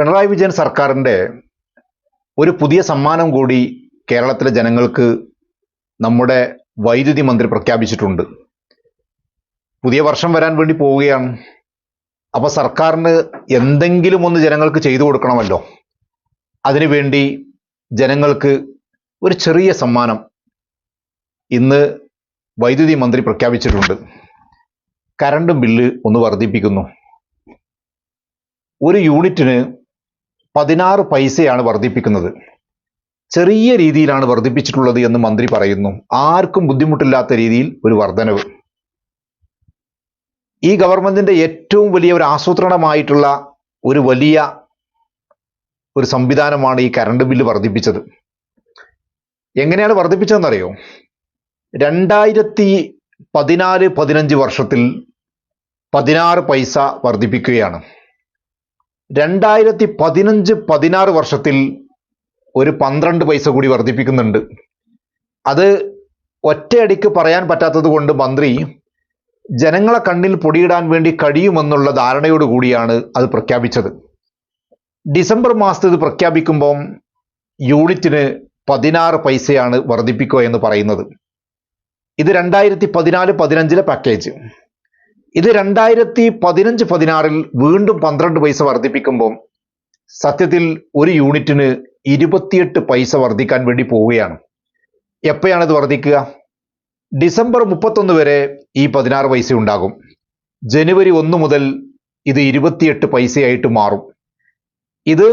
പിണറായി വിജയൻ സർക്കാരിന്റെ ഒരു പുതിയ സമ്മാനം കൂടി കേരളത്തിലെ ജനങ്ങൾക്ക് നമ്മുടെ വൈദ്യുതി മന്ത്രി പ്രഖ്യാപിച്ചിട്ടുണ്ട്. പുതിയ വർഷം വരാൻ വേണ്ടി പോവുകയാണ്. അപ്പോൾ സർക്കാരിന് എന്തെങ്കിലും ഒന്ന് ജനങ്ങൾക്ക് ചെയ്തു കൊടുക്കണമല്ലോ. അതിനുവേണ്ടി ജനങ്ങൾക്ക് ഒരു ചെറിയ സമ്മാനം ഇന്ന് വൈദ്യുതി മന്ത്രി പ്രഖ്യാപിച്ചിട്ടുണ്ട്. കറണ്ട് ബില്ല് ഒന്ന് വർദ്ധിപ്പിക്കുന്നു. ഒരു യൂണിറ്റിന് പതിനാറ് പൈസയാണ് വർദ്ധിപ്പിക്കുന്നത്. ചെറിയ രീതിയിലാണ് വർദ്ധിപ്പിച്ചിട്ടുള്ളത് എന്ന് മന്ത്രി പറയുന്നു. ആർക്കും ബുദ്ധിമുട്ടില്ലാത്ത രീതിയിൽ ഒരു വർധനവ് ഈ ഗവൺമെന്റിന്റെ ഏറ്റവും വലിയ ഒരു ആസൂത്രണമായിട്ടുള്ള ഒരു വലിയ ഒരു സംവിധാനമാണ് ഈ കറണ്ട് ബില്ല് വർദ്ധിപ്പിച്ചത്. എങ്ങനെയാണ് വർദ്ധിപ്പിച്ചതെന്നറിയോ? രണ്ടായിരത്തി പതിനാല് പതിനഞ്ച് വർഷത്തിൽ പതിനാറ് പൈസ വർദ്ധിപ്പിക്കുകയാണ്. രണ്ടായിരത്തി പതിനഞ്ച് പതിനാറ് വർഷത്തിൽ ഒരു പന്ത്രണ്ട് പൈസ കൂടി വർദ്ധിപ്പിക്കുന്നുണ്ട്. അത് ഒറ്റയടിക്ക് പറയാൻ പറ്റാത്തത് കൊണ്ട് മന്ത്രി ജനങ്ങളെ കണ്ണിൽ പൊടിയിടാൻ വേണ്ടി കഴിയുമെന്നുള്ള ധാരണയോട് കൂടിയാണ് അത് പ്രഖ്യാപിച്ചത്. ഡിസംബർ മാസത്തിൽ ഇത് പ്രഖ്യാപിക്കുമ്പം യൂണിറ്റിന് പതിനാറ് പൈസയാണ് വർദ്ധിപ്പിക്കുക എന്ന് പറയുന്നത്. ഇത് രണ്ടായിരത്തി പതിനാല് പതിനഞ്ചിലെ പാക്കേജ് ഇത് രണ്ടായിരത്തി പതിനഞ്ച് പതിനാറിൽ വീണ്ടും പന്ത്രണ്ട് പൈസ വർദ്ധിപ്പിക്കുമ്പോൾ സത്യത്തിൽ ഒരു യൂണിറ്റിന് ഇരുപത്തിയെട്ട് പൈസ വർദ്ധിക്കാൻ വേണ്ടി പോവുകയാണ്. എപ്പോഴാണ് ഇത് വർദ്ധിക്കുക? ഡിസംബർ മുപ്പത്തൊന്ന് വരെ ഈ പതിനാറ് പൈസ ഉണ്ടാകും. ജനുവരി ഒന്ന് മുതൽ ഇത് ഇരുപത്തിയെട്ട് പൈസയായിട്ട് മാറും. ഇത്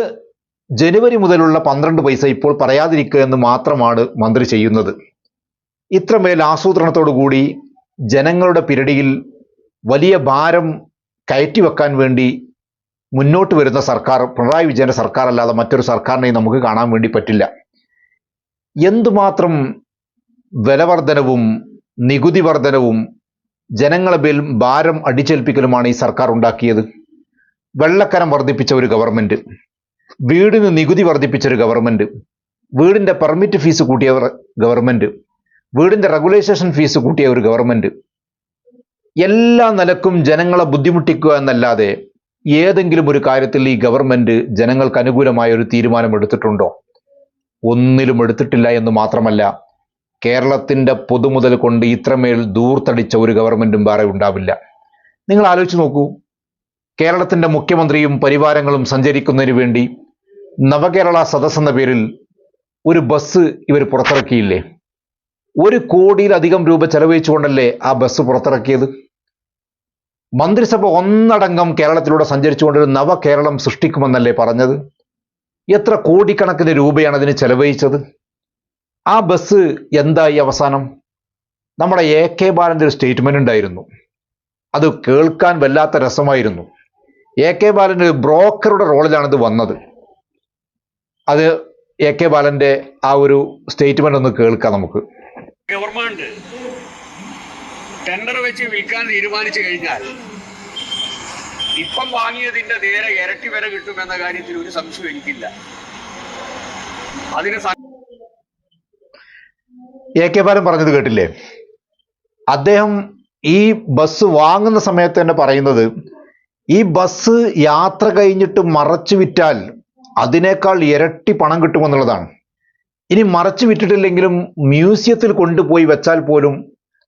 ജനുവരി മുതലുള്ള പന്ത്രണ്ട് പൈസ ഇപ്പോൾ പറയാതിരിക്കുക എന്ന് മാത്രമാണ് മന്ത്രി ചെയ്യുന്നത്. ഇത്രമേൽ ആസൂത്രണത്തോടു കൂടി ജനങ്ങളുടെ പിരടിയിൽ വലിയ ഭാരം കയറ്റി വെക്കാൻ വേണ്ടി മുന്നോട്ട് വരുന്ന സർക്കാർ പിണറായി വിജയന്റെ സർക്കാർ അല്ലാതെ മറ്റൊരു സർക്കാരിനെയും നമുക്ക് കാണാൻ വേണ്ടി പറ്റില്ല. എന്തുമാത്രം വിലവർധനവും നികുതി വർധനവും ജനങ്ങളെ മേൽ ഭാരം അടിച്ചേൽപ്പിക്കലുമാണ് ഈ സർക്കാർ ഉണ്ടാക്കിയത്? വെള്ളക്കരം വർദ്ധിപ്പിച്ച ഒരു ഗവൺമെന്റ് വീടിന് നികുതി വർദ്ധിപ്പിച്ച ഒരു ഗവൺമെന്റ് വീടിന്റെ പെർമിറ്റ് ഫീസ് കൂട്ടിയ ഗവൺമെന്റ് വീടിന്റെ റെഗുലേഷൻ ഫീസ് കൂട്ടിയ ഒരു ഗവൺമെന്റ് എല്ലാ നിലക്കും ജനങ്ങളെ ബുദ്ധിമുട്ടിക്കുക എന്നല്ലാതെ ഏതെങ്കിലും ഒരു കാര്യത്തിൽ ഈ ഗവൺമെന്റ് ജനങ്ങൾക്ക് അനുകൂലമായ ഒരു തീരുമാനം എടുത്തിട്ടുണ്ടോ? ഒന്നിലും എടുത്തിട്ടില്ല എന്ന് മാത്രമല്ല കേരളത്തിന്റെ പൊതുമുതൽ കൊണ്ട് ഇത്രമേൽ ദൂർത്തടിച്ച ഒരു ഗവൺമെന്റും വേറെ ഉണ്ടാവില്ല. നിങ്ങൾ ആലോചിച്ച് നോക്കൂ കേരളത്തിന്റെ മുഖ്യമന്ത്രിയും പരിവാരങ്ങളും സഞ്ചരിക്കുന്നതിന് വേണ്ടി നവകേരള സദസ് എന്ന പേരിൽ ഒരു ബസ് ഇവർ പുറത്തിറക്കിയില്ലേ? ഒരു കോടിയിലധികം രൂപ ചെലവഴിച്ചുകൊണ്ടല്ലേ ആ ബസ് പുറത്തിറക്കിയത്? മന്ത്രിസഭ ഒന്നടങ്കം കേരളത്തിലൂടെ സഞ്ചരിച്ചുകൊണ്ടൊരു നവകേരളം സൃഷ്ടിക്കുമെന്നല്ലേ പറഞ്ഞത്? എത്ര കോടിക്കണക്കിന് രൂപയാണ് അതിന് ചെലവഴിച്ചത്? ആ ബസ് എന്തായി അവസാനം? നമ്മുടെ എ കെ ബാലന്റെ ഒരു സ്റ്റേറ്റ്മെന്റ് ഉണ്ടായിരുന്നു. അത് കേൾക്കാൻ വല്ലാത്ത രസമായിരുന്നു. എ കെ ബാലൻ ഒരു ബ്രോക്കറുടെ റോളിലാണിത് വന്നത്. അത് എ കെ ബാലന്റെ ആ ഒരു സ്റ്റേറ്റ്മെന്റ് ഒന്ന് കേൾക്കാം നമുക്ക്. ഗവൺമെന്റ് ടെൻഡർ വെച്ച് വിൽക്കാൻ തീരുമാനിച്ചു കഴിഞ്ഞാൽ ഇപ്പം വാങ്ങിയതിന്റെ നേരെ ഇരട്ടി വില കിട്ടുമെന്ന കാര്യത്തിൽ ഒരു സംശയം എനിക്കില്ല. അതിന് എ കെ ബാലൻ പറഞ്ഞത് കേട്ടില്ലേ? അദ്ദേഹം ഈ ബസ് വാങ്ങുന്ന സമയത്ത് തന്നെ പറയുന്നത് ഈ ബസ് യാത്ര കഴിഞ്ഞിട്ട് മറച്ചു വിറ്റാൽ അതിനേക്കാൾ ഇരട്ടി പണം കിട്ടുമെന്നുള്ളതാണ്. ഇനി മറച്ചു വിറ്റിട്ടില്ലെങ്കിലും മ്യൂസിയത്തിൽ കൊണ്ടുപോയി വെച്ചാൽ പോലും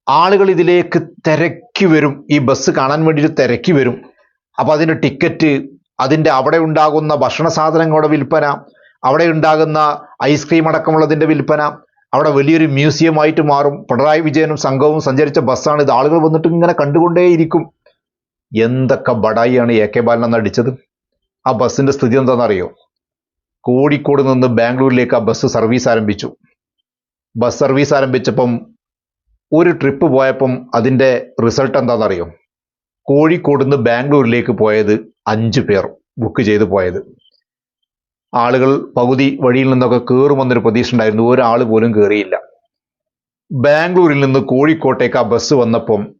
ആളുകൾ ഇതിലേക്ക് തിരക്കി വരും. ഈ ബസ് കാണാൻ വേണ്ടിയിട്ട് തിരക്കി വരും. അപ്പോൾ അതിന്റെ ടിക്കറ്റ് അതിന്റെ അവിടെ ഉണ്ടാകുന്ന ഭക്ഷണ സാധനങ്ങളുടെ വിൽപ്പന അവിടെ ഉണ്ടാകുന്ന ഐസ്ക്രീം അടക്കമുള്ളതിന്റെ വിൽപ്പന അവിടെ വലിയൊരു മ്യൂസിയമായിട്ട് മാറും. പിണറായി വിജയനും സംഘവും സഞ്ചരിച്ച ബസ്സാണ് ഇത് ആളുകൾ വന്നിട്ട് ഇങ്ങനെ കണ്ടുകൊണ്ടേയിരിക്കും. എന്തൊക്കെ ബടായിയാണ് എ കെ ബാലൻ അടിച്ചത്? ആ ബസ്സിന്റെ സ്ഥിതി എന്താണെന്നറിയോ? കോഴിക്കോട് നിന്ന് ബാംഗ്ലൂരിലേക്ക് ആ ബസ് സർവീസ് ആരംഭിച്ചു. ബസ് സർവീസ് ആരംഭിച്ചപ്പം ഒരു ട്രിപ്പ് പോയപ്പം അതിന്റെ റിസൾട്ട് എന്താണെന്നറിയോ? കോഴിക്കോട് നിന്ന് ബാംഗ്ലൂരിലേക്ക് പോയത് അഞ്ച് പേർ ബുക്ക് ചെയ്ത് പോയത്. ആളുകൾ പകുതി വഴിയിൽ നിന്നൊക്കെ കയറുമെന്നൊരു പ്രതീക്ഷ ഉണ്ടായിരുന്നു. ഒരാൾ പോലും കയറിയില്ല ബാംഗ്ലൂരിൽ നിന്ന് കോഴിക്കോട്ടേക്ക് ആ ബസ് വന്നപ്പം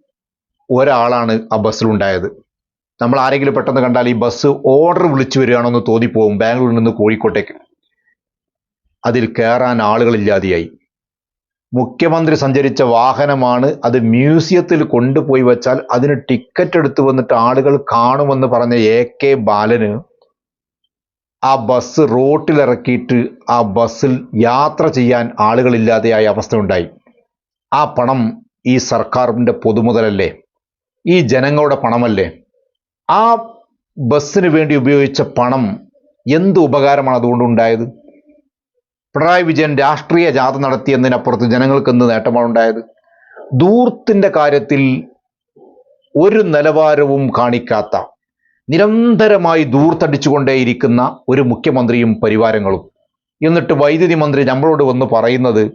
ഒരാളാണ് ആ ബസ്സിലുണ്ടായത് നമ്മൾ ആരെങ്കിലും പെട്ടെന്ന് കണ്ടാൽ ഈ ബസ് ഓർഡർ വിളിച്ചു വരികയാണോ എന്ന് തോന്നിപ്പോവും ബാംഗ്ലൂരിൽ നിന്ന് കോഴിക്കോട്ടേക്ക്. അതിൽ കയറാൻ ആളുകളില്ലാതെയായി മുഖ്യമന്ത്രി സഞ്ചരിച്ച വാഹനമാണ് അത് മ്യൂസിയത്തിൽ കൊണ്ടുപോയി വെച്ചാൽ അതിന് ടിക്കറ്റ് എടുത്തു വന്നിട്ട് ആളുകൾ കാണുമെന്ന് പറഞ്ഞ എ കെ ബാലന് ആ ബസ് റോട്ടിലിറക്കിയിട്ട് ആ ബസ്സിൽ യാത്ര ചെയ്യാൻ ആളുകളില്ലാതെയായ അവസ്ഥ ഉണ്ടായി ആ പണം ഈ സർക്കാരിന്റെ പൊതുമുതലല്ലേ? ഈ ജനങ്ങളുടെ പണമല്ലേ? ആ ബസ്സിന് വേണ്ടി ഉപയോഗിച്ച പണം എന്ത് ഉപകാരമാണ് അതുകൊണ്ടുണ്ടായത് പിണറായി വിജയൻ രാഷ്ട്രീയ ജാഥ നടത്തിയതിനപ്പുറത്ത് ജനങ്ങൾക്ക് എന്ത് നേട്ടമാണ് ഉണ്ടായത്? ദൂർത്തിന്റെ കാര്യത്തിൽ ഒരു നിലവാരവും കാണിക്കാത്ത നിരന്തരമായി ദൂർത്തടിച്ചുകൊണ്ടേയിരിക്കുന്ന ഒരു മുഖ്യമന്ത്രിയും പരിവാരങ്ങളും. എന്നിട്ട് വൈദ്യുതി മന്ത്രി നമ്മളോട് വന്ന് പറയുന്നത്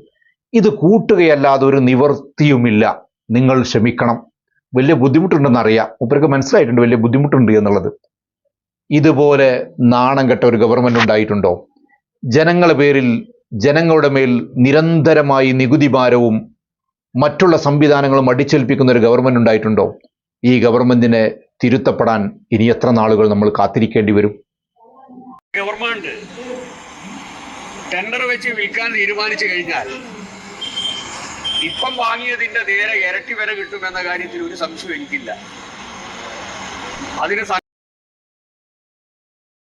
ഇത് കൂട്ടുകയല്ലാതെ ഒരു നിവർത്തിയുമില്ല. നിങ്ങൾ ക്ഷമിക്കണം. വലിയ ബുദ്ധിമുട്ടുണ്ടെന്ന് അറിയാം മൂപ്പർക്ക് മനസ്സിലായിട്ടുണ്ട് വലിയ ബുദ്ധിമുട്ടുണ്ട് എന്നുള്ളത്. ഇതുപോലെ നാണം കെട്ട ഒരു ഗവൺമെന്റ് ഉണ്ടായിട്ടുണ്ടോ? ജനങ്ങളുടെ പേരിൽ ജനങ്ങളുടെ മേൽ നിരന്തരമായി നികുതി ഭാരവും മറ്റുള്ള സംവിധാനങ്ങളും അടിച്ചേൽപ്പിക്കുന്ന ഒരു ഗവൺമെന്റ് ഉണ്ടായിട്ടുണ്ടോ? ഈ ഗവൺമെന്റിനെ തിരുത്തപ്പെടാൻ ഇനി എത്ര നാളുകൾ നമ്മൾ കാത്തിരിക്കേണ്ടി വരും? ഗവൺമെന്റ് ടെൻഡർ വെച്ച് വിൽക്കാൻ തീരുമാനിച്ചു കഴിഞ്ഞാൽ ഇപ്പം വാങ്ങിയതിന്റെ നേരെ ഇരട്ടി വില കിട്ടുമെന്ന കാര്യത്തിൽ ഒരു സംശയം എനിക്കില്ല. അതിന്